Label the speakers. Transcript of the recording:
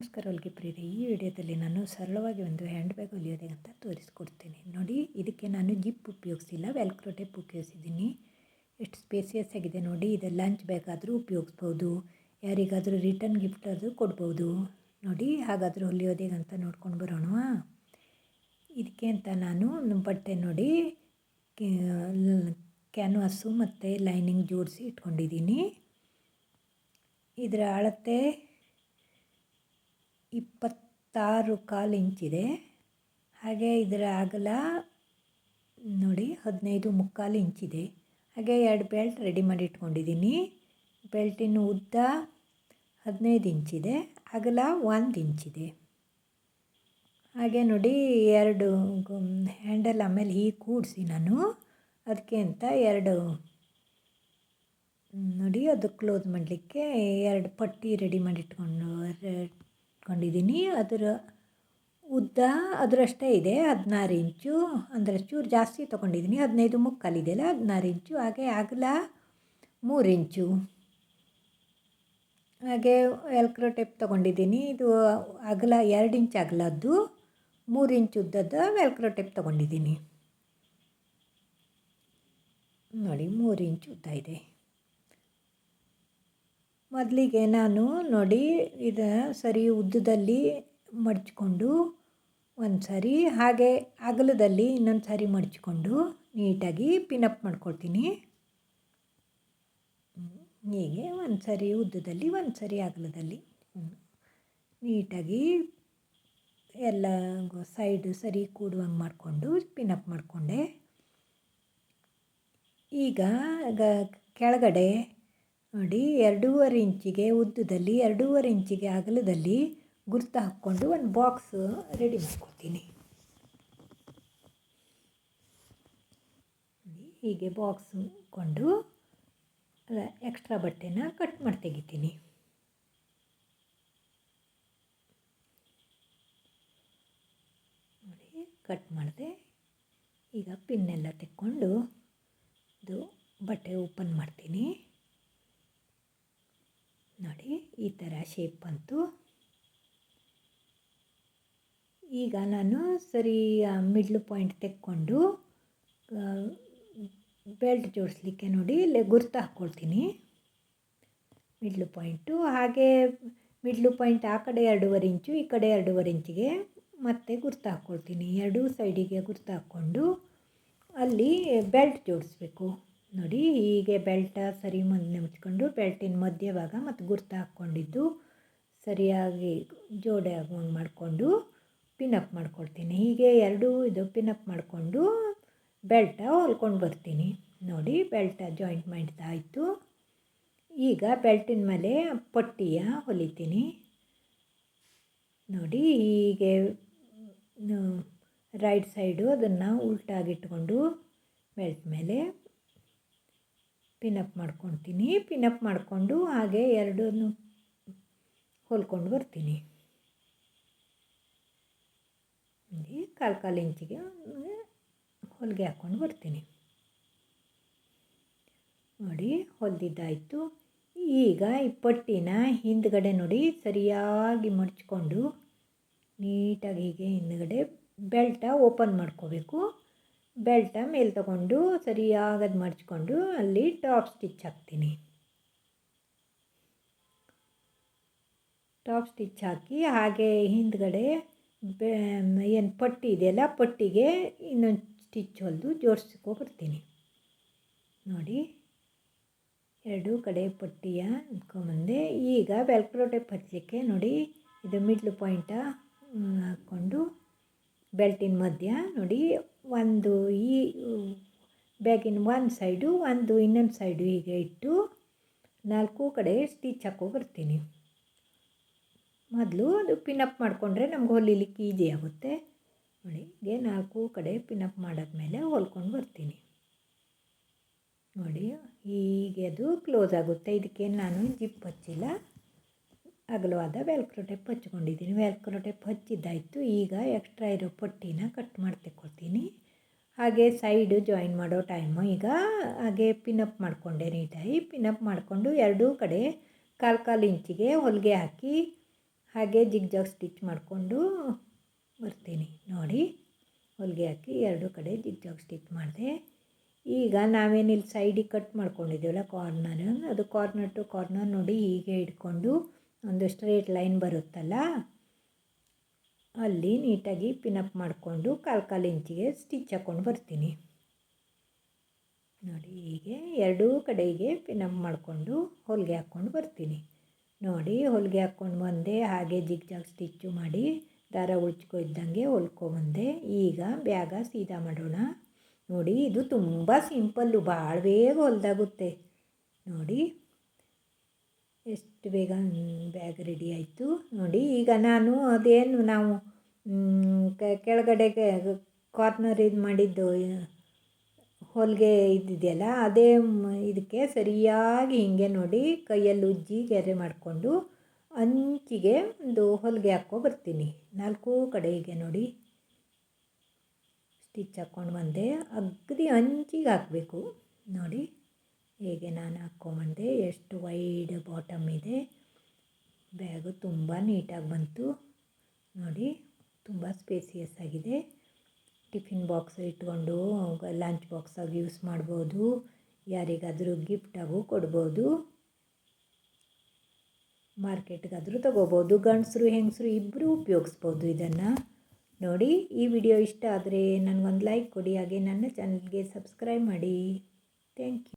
Speaker 1: ನಮಸ್ಕಾರ ಹೊಲಿಗೆ ಪ್ರಿಯರೇ, ಈ ವಿಡಿಯೋದಲ್ಲಿ ನಾನು ಸರಳವಾಗಿ ಒಂದು ಹ್ಯಾಂಡ್ ಬ್ಯಾಗ್ ಹೊಲಿಯೋದೆ ಅಂತ ತೋರಿಸ್ಕೊಡ್ತೀನಿ. ನೋಡಿ, ಇದಕ್ಕೆ ನಾನು ಜಿಪ್ ಉಪಯೋಗಿಸಿಲ್ಲ, ವೆಲ್ಕ್ರೋ ಟೇಪ್ ಉಪಯೋಗಿಸಿದ್ದೀನಿ. ಎಷ್ಟು ಸ್ಪೇಸಿಯಸ್ ಆಗಿದೆ ನೋಡಿ, ಇದು ಲಂಚ್ ಬ್ಯಾಗ್ ಆದರೂ ಉಪಯೋಗಿಸ್ಬೋದು, ಯಾರಿಗಾದರೂ ರಿಟರ್ನ್ ಗಿಫ್ಟ್ ಆದರೂ ಕೊಡ್ಬೋದು. ನೋಡಿ, ಹಾಗಾದರೂ ಹೊಲಿಯೋದೆ ಅಂತ ನೋಡ್ಕೊಂಡು ಬರೋಣ. ಇದಕ್ಕೆ ಅಂತ ನಾನು ಬಟ್ಟೆ ನೋಡಿ ಕ್ಯಾನ್ವಾಸು ಮತ್ತು ಲೈನಿಂಗ್ ಜೋಡಿಸಿ ಇಟ್ಕೊಂಡಿದ್ದೀನಿ. ಇದರ ಅಳತೆ ಇಪ್ಪತ್ತಾರು ಕಾಲು ಇಂಚಿದೆ. ಹಾಗೆ ಇದರ ಅಗಲ ನೋಡಿ ಹದಿನೈದು ಮುಕ್ಕಾಲು ಇಂಚಿದೆ. ಹಾಗೆ ಎರಡು ಬೆಲ್ಟ್ ರೆಡಿ ಮಾಡಿ ಇಟ್ಕೊಂಡಿದ್ದೀನಿ. ಬೆಲ್ಟಿನ ಉದ್ದ ಹದಿನೈದು ಇಂಚಿದೆ. ಅಗಲ ಒಂದು ಇಂಚಿದೆ. ಹಾಗೆ ನೋಡಿ ಎರಡು ಹ್ಯಾಂಡಲ್ ಆಮೇಲೆ ಹೀಗೆ ಕೂಡಿಸಿ ನಾನು. ಅದಕ್ಕೆ ಅಂತ ಎರಡು, ನೋಡಿ ಅದು ಕ್ಲೋಸ್ ಮಾಡಲಿಕ್ಕೆ ಎರಡು ಪಟ್ಟಿ ರೆಡಿ ಮಾಡಿ ಇಟ್ಕೊಂಡು ಇಟ್ಕೊಂಡಿದ್ದೀನಿ. ಅದರ ಉದ್ದ ಅದರಷ್ಟೇ ಇದೆ. ಹದಿನಾರು ಇಂಚು ಅಂದರೆ ಚೂರು ಜಾಸ್ತಿ ತೊಗೊಂಡಿದ್ದೀನಿ. ಹದಿನೈದು ಮುಕ್ಕಾಲಿದೆಯಲ್ಲ ಹದಿನಾರು ಇಂಚು. ಹಾಗೆ ಅಗಲ ಮೂರು ಇಂಚು. ಹಾಗೆ ಎಲ್ಕ್ರೋ ಟೇಪ್ ತೊಗೊಂಡಿದ್ದೀನಿ. ಇದು ಅಗಲ ಎರಡು ಇಂಚ್ ಅಗಲದ್ದು, ಮೂರು ಇಂಚ್ ಉದ್ದದ್ದು ವೆಲ್ಕ್ರೋ ಟೇಪ್ ತೊಗೊಂಡಿದ್ದೀನಿ. ನೋಡಿ, ಮೂರು ಇಂಚ್ ಉದ್ದ ಇದೆ. ಮೊದಲಿಗೆ ನಾನು ನೋಡಿ ಇದು ಸರಿ ಉದ್ದದಲ್ಲಿ ಮಡ್ಚಿಕೊಂಡು ಒಂದು ಸರಿ, ಹಾಗೆ ಅಗಲದಲ್ಲಿ ಇನ್ನೊಂದು ಸರಿ ಮಡ್ಚಿಕೊಂಡು ನೀಟಾಗಿ ಪಿನಪ್ ಮಾಡ್ಕೊಳ್ತೀನಿ. ಹೀಗೆ ಒಂದು ಸರಿ ಉದ್ದದಲ್ಲಿ, ಒಂದು ಸರಿ ಅಗಲದಲ್ಲಿ. ನೀಟಾಗಿ ಎಲ್ಲ ಸೈಡ್ ಸರಿ ಕೂಡುವಂಗೆ ಮಾಡಿಕೊಂಡು ಪಿನಪ್ ಮಾಡಿಕೊಂಡೆ. ಈಗ ಕೆಳಗಡೆ ನೋಡಿ, ಎರಡೂವರೆ ಇಂಚಿಗೆ ಉದ್ದದಲ್ಲಿ, ಎರಡೂವರೆ ಇಂಚಿಗೆ ಅಗಲದಲ್ಲಿ ಗುರ್ತು ಹಾಕ್ಕೊಂಡು ಒಂದು ಬಾಕ್ಸ್ ರೆಡಿ ಮಾಡ್ಕೊತೀನಿ ಹೀಗೆ ಬಾಕ್ಸ್ ಕೊಂಡು ಎಕ್ಸ್ಟ್ರಾ ಬಟ್ಟೆನ ಕಟ್ ಮಾಡಿ ತೆಗಿತೀನಿ. ನೋಡಿ, ಕಟ್ ಮಾಡಿದೆ, ಈಗ ಪಿನ್ನೆಲ್ಲ ತೆಕ್ಕೊಂಡು ಇದು ಬಟ್ಟೆ ಓಪನ್ ಮಾಡ್ತೀನಿ. ನೋಡಿ, ಈ ಥರ ಶೇಪ್ ಬಂತು. ಈಗ ನಾನು ಸರಿ ಮಿಡ್ಲ್ ಪಾಯಿಂಟ್ ತೆಕ್ಕೊಂಡು ಬೆಲ್ಟ್ ಜೋಡಿಸ್ಲಿಕ್ಕೆ ನೋಡಿ, ಇಲ್ಲೇ ಗುರ್ತು ಹಾಕ್ಕೊಳ್ತೀನಿ ಮಿಡ್ಲ್ ಪಾಯಿಂಟು ಹಾಗೆ ಮಿಡ್ಲ್ ಪಾಯಿಂಟ್ ಆ ಕಡೆ ಎರಡೂವರೆ ಇಂಚು, ಈ ಕಡೆ ಎರಡೂವರೆ ಇಂಚಿಗೆ ಮತ್ತೆ ಗುರ್ತು ಹಾಕ್ಕೊಳ್ತೀನಿ ಎರಡೂ ಸೈಡಿಗೆ ಗುರ್ತು ಹಾಕ್ಕೊಂಡು, ಅಲ್ಲಿ ಬೆಲ್ಟ್ ಜೋಡಿಸ್ಬೇಕು. ನೋಡಿ, ಹೀಗೆ ಬೆಲ್ಟ ಸರಿ ಮುಂದೆ ಮುಚ್ಕೊಂಡು ಬೆಲ್ಟಿನ ಮಧ್ಯಭಾಗ ಮತ್ತು ಗುರ್ತು ಹಾಕ್ಕೊಂಡಿದ್ದು, ಸರಿಯಾಗಿ ಜೋಡೆ ಆಗುವಂಗೆ ಮಾಡಿಕೊಂಡು ಪಿನಪ್ ಮಾಡ್ಕೊಳ್ತೀನಿ. ಹೀಗೆ ಎರಡೂ ಇದು ಪಿನಪ್ ಮಾಡಿಕೊಂಡು ಬೆಲ್ಟ ಹೊಲ್ಕೊಂಡು ಬರ್ತೀನಿ. ನೋಡಿ, ಬೆಲ್ಟ ಜಾಯಿಂಟ್ ಮಾಡಿದ್ದಾಯಿತು ಈಗ ಬೆಲ್ಟಿನ ಮೇಲೆ ಪಟ್ಟಿಯ ಹೊಲಿತೀನಿ. ನೋಡಿ, ಹೀಗೆ ರೈಟ್ ಸೈಡು ಅದನ್ನು ಉಲ್ಟಾಗಿಟ್ಕೊಂಡು ಬೆಲ್ಟ್ ಮೇಲೆ ಪಿನಪ್ ಮಾಡ್ಕೊತೀನಿ ಪಿನಪ್ ಮಾಡಿಕೊಂಡು ಹಾಗೆ ಎರಡನ್ನು ಹೊಲ್ಕೊಂಡು ಬರ್ತೀನಿ. ಕಾಲು ಕಾಲು ಇಂಚಿಗೆ ಹೊಲಿಗೆ ಹಾಕ್ಕೊಂಡು ಬರ್ತೀನಿ. ನೋಡಿ, ಹೊಲಿದಿದ್ದಾಯಿತು. ಈಗ ಈ ಪಟ್ಟಿನ ಹಿಂದ್ಗಡೆ ನೋಡಿ, ಸರಿಯಾಗಿ ಮಡಚ್ಕೊಂಡು ನೀಟಾಗಿ ಹೀಗೆ ಹಿಂದ್ಗಡೆ ಬೆಲ್ಟ ಓಪನ್ ಮಾಡ್ಕೋಬೇಕು. ಬೆಲ್ಟ ಮೇಲೆ ತಗೊಂಡು ಅದು ಮಡಚ್ಕೊಂಡು ಅಲ್ಲಿ ಟಾಪ್ ಸ್ಟಿಚ್ ಹಾಕ್ತೀನಿ. ಟಾಪ್ ಸ್ಟಿಚ್ ಹಾಕಿ ಹಾಗೆ ಹಿಂದ್ಗಡೆ ಬೆ, ಏನು ಪಟ್ಟಿ ಇದೆಯಲ್ಲ ಪಟ್ಟಿಗೆ ಇನ್ನೊಂದು ಸ್ಟಿಚ್ ಹೊಲಿದು ಜೋಡಿಸ್ಕೊ ಬರ್ತೀನಿ. ನೋಡಿ, ಎರಡೂ ಕಡೆ ಪಟ್ಟಿಯ ಇಟ್ಕೊಂಬಂದೆ ಈಗ ವೆಲ್ಕ್ರೋ ಟೇಪ್ ಹಚ್ಚಲಿಕ್ಕೆ ನೋಡಿ, ಇದು ಮಿಡ್ಲ್ ಪಾಯಿಂಟ ಹಾಕ್ಕೊಂಡು ಬೆಲ್ಟಿನ ಮಧ್ಯ ನೋಡಿ, ಒಂದು ಈ, ಬ್ಯಾಗಿನ ಒಂದು ಸೈಡು ಒಂದು ಇನ್ನೊಂದು ಸೈಡು ಹೀಗೆ ಇಟ್ಟು ನಾಲ್ಕು ಕಡೆ ಸ್ಟಿಚ್ ಹಾಕೋ ಬರ್ತೀನಿ. ಮೊದಲು ಅದು ಪಿನಪ್ ಮಾಡಿಕೊಂಡ್ರೆ ನಮ್ಗೆ ಹೊಲಿಲಿಕ್ಕೆ ಈಜಿ ಆಗುತ್ತೆ. ನೋಡಿ, ಹೀಗೆ ನಾಲ್ಕು ಕಡೆ ಪಿನಪ್ ಮಾಡಾದ್ಮೇಲೆ ಹೊಲ್ಕೊಂಡು ಬರ್ತೀನಿ. ನೋಡಿ, ಹೀಗೆ ಅದು ಕ್ಲೋಸ್ ಆಗುತ್ತೆ. ಇದಕ್ಕೆ ನಾನು ಜಿಪ್ ಹಚ್ಚಿಲ್ಲ. ಅಗಲವಾದ ವೆಲ್ಕ್ರೋ ಟೇಪ್ ಹಚ್ಕೊಂಡಿದ್ದೀನಿ. ವೆಲ್ಕ್ರೋ ಟೇಪ್ ಹಚ್ಚಿದ್ದಾಯಿತು. ಈಗ ಎಕ್ಸ್ಟ್ರಾ ಇರೋ ಪಟ್ಟಿನ ಕಟ್ ಮಾಡಿ ಹಾಗೆ ಸೈಡು ಜಾಯಿನ್ ಮಾಡೋ ಟೈಮು. ಈಗ ಹಾಗೆ ಪಿನಪ್ ಮಾಡಿಕೊಂಡೆ ನೀಟಾಗಿ. ಪಿನಪ್ ಮಾಡಿಕೊಂಡು ಎರಡೂ ಕಡೆ ಕಾಲು ಕಾಲು ಇಂಚಿಗೆ ಹೊಲಿಗೆ ಹಾಕಿ ಹಾಗೆ ಜಿಗ್ ಜಾಗ್ ಸ್ಟಿಚ್ ಮಾಡಿಕೊಂಡು ಬರ್ತೀನಿ. ನೋಡಿ, ಹೊಲಿಗೆ ಹಾಕಿ ಎರಡು ಕಡೆ ಜಿಗ್ ಜಾಗ್ ಸ್ಟಿಚ್ ಮಾಡಿದೆ. ಈಗ ನಾವೇನಿಲ್ಲಿ ಸೈಡಿಗೆ ಕಟ್ ಮಾಡ್ಕೊಂಡಿದ್ದೀವಲ್ಲ ಕಾರ್ನರ್ ಅದು ಕಾರ್ನರ್ ಟು ಕಾರ್ನರ್ ನೋಡಿ ಹೀಗೆ ಇಟ್ಕೊಂಡು ಒಂದು ಸ್ಟ್ರೇಟ್ ಲೈನ್ ಬರುತ್ತಲ್ಲ, ಅಲ್ಲಿ ನೀಟಾಗಿ ಪಿನಪ್ ಮಾಡಿಕೊಂಡು ಕಾಲು ಕಾಲು ಇಂಚಿಗೆ ಸ್ಟಿಚ್ ಹಾಕ್ಕೊಂಡು ಬರ್ತೀನಿ. ನೋಡಿ, ಹೀಗೆ ಎರಡೂ ಕಡೆಗೆ ಪಿನಪ್ ಮಾಡಿಕೊಂಡು ಹೊಲಿಗೆ ಹಾಕ್ಕೊಂಡು ಬರ್ತೀನಿ. ನೋಡಿ, ಹೊಲಿಗೆ ಹಾಕ್ಕೊಂಡು ಬಂದೆ, ಹಾಗೆ ಜಿಗ್ ಜಾಗ್ ಸ್ಟಿಚ್ಚು ಮಾಡಿ ದಾರ ಉಳ್ಚ್ಕೊ ಇದ್ದಂಗೆ ಹೊಲ್ಕೊಬಂದೆ ಈಗ ಬ್ಯಾಗ ಸೀದಾ ಮಾಡೋಣ. ನೋಡಿ, ಇದು ತುಂಬ ಸಿಂಪಲ್ಲು ಭಾಳ ಬೇಗ ಹೊಲ್ದಾಗುತ್ತೆ. ನೋಡಿ ಎಷ್ಟು ಬೇಗ ಬ್ಯಾಗ್ ರೆಡಿ ಆಯಿತು ನೋಡಿ. ಈಗ ನಾನು ಅದೇನು ನಾವು ಕೆಳಗಡೆಗೆ ಕಾರ್ನರ್ ಇದು ಮಾಡಿದ್ದು, ಹೊಲಿಗೆ ಇದ್ದಿದೆಯಲ್ಲ, ಅದೇ ಇದಕ್ಕೆ ಸರಿಯಾಗಿ ಹಿಂಗೆ ನೋಡಿ ಕೈಯಲ್ಲಿ ಉಜ್ಜಿ ಗೆರೆ ಮಾಡಿಕೊಂಡು ಅಂಚಿಗೆ ಒಂದು ಹೊಲಿಗೆ ಹಾಕ್ಕೊ ಬರ್ತೀನಿ. ನಾಲ್ಕು ಕಡೆಗೆ ನೋಡಿ. ಸ್ಟಿಚ್ ಹಾಕ್ಕೊಂಡು ಬಂದೆ. ಅಗ್ದಿ ಅಂಚಿಗೆ ಹಾಕಬೇಕು. ನೋಡಿ. ಹೇಗೆ ನಾನು ಹಾಕ್ಕೊಂಬಂದೆ ಎಷ್ಟು ವೈಡ್ ಬಾಟಮ್ ಇದೆ. ಬ್ಯಾಗು ತುಂಬ ನೀಟಾಗಿ ಬಂತು. ನೋಡಿ, ತುಂಬ ಸ್ಪೇಸಿಯಸ್ ಆಗಿದೆ. ಟಿಫಿನ್ ಬಾಕ್ಸ್ ಇಟ್ಕೊಂಡು ಲಂಚ್ ಬಾಕ್ಸಾಗಿ ಯೂಸ್ ಮಾಡ್ಬೋದು. ಯಾರಿಗಾದರೂ ಗಿಫ್ಟಾಗೂ ಕೊಡ್ಬೋದು. ಮಾರ್ಕೆಟ್ಗಾದರೂ ತಗೋಬೋದು. ಗಂಡಸರು, ಹೆಂಗಸರು ಇಬ್ಬರೂ ಉಪಯೋಗಿಸ್ಬೋದು ಇದನ್ನು. ನೋಡಿ, ಈ ವಿಡಿಯೋ ಇಷ್ಟ ಆದರೆ ನನಗೊಂದು ಲೈಕ್ ಕೊಡಿ. ಹಾಗೆ ನನ್ನ ಚಾನಲ್ಗೆ ಸಬ್ಸ್ಕ್ರೈಬ್ ಮಾಡಿ. Thank you